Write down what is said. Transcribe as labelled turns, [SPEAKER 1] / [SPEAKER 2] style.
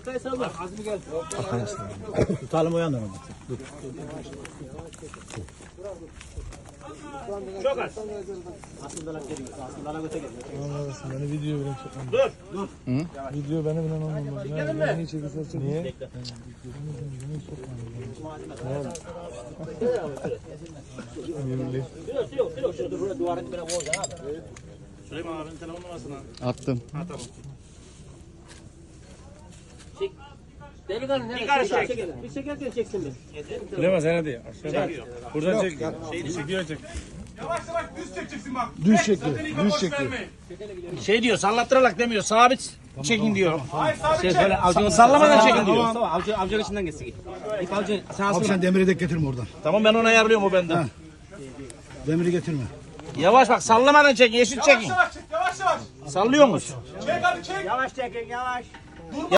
[SPEAKER 1] Arkaya salla. Azmi gel.
[SPEAKER 2] Tutalım o yandan onu.
[SPEAKER 1] Çok az.
[SPEAKER 2] Aslında lan geliyor. Aslında lan öte geliyor.
[SPEAKER 3] Anlarsın beni video bile çekmem.
[SPEAKER 1] Dur. Dur.
[SPEAKER 3] Video beni bile olmaz.
[SPEAKER 1] Gelin
[SPEAKER 3] Ne,
[SPEAKER 1] mi?
[SPEAKER 3] niye çekilse çek. Niye?
[SPEAKER 1] Sürüyor sürüyor sürüyor. Şurada dur. Duvarın dibine koyacaksın abi.
[SPEAKER 4] Süleyman abinin telefon numarasını
[SPEAKER 5] Attım.
[SPEAKER 4] Ha tamam.
[SPEAKER 1] Çek. Delikanlı nerede?
[SPEAKER 4] Bir karış
[SPEAKER 1] Çek,
[SPEAKER 4] çek.
[SPEAKER 1] çek. Bir çekerken çeksin bir.
[SPEAKER 3] Sen hadi. Aşağıdan. Buradan çek. Çekiyor çek. Düz çekiyor. Düz çekiyor.
[SPEAKER 4] Şey diyor sallattırarak demiyor sabit çekin diyor. Şey söyle avcını sallamadan çekin diyor.
[SPEAKER 2] Tamam avcı, avcının içinden geçsin. İp avcı sen
[SPEAKER 6] Abi sen demiri de getirme oradan.
[SPEAKER 4] Tamam ben onu ayarlıyorum o benden.
[SPEAKER 6] Demiri getirme.
[SPEAKER 4] Yavaş bak sallamadan çekin eşit çekin.
[SPEAKER 7] Yavaş yavaş. Yavaş yavaş.
[SPEAKER 4] Sallıyor musun?
[SPEAKER 7] Çek hadi çek.
[SPEAKER 2] Yavaş çekin yavaş.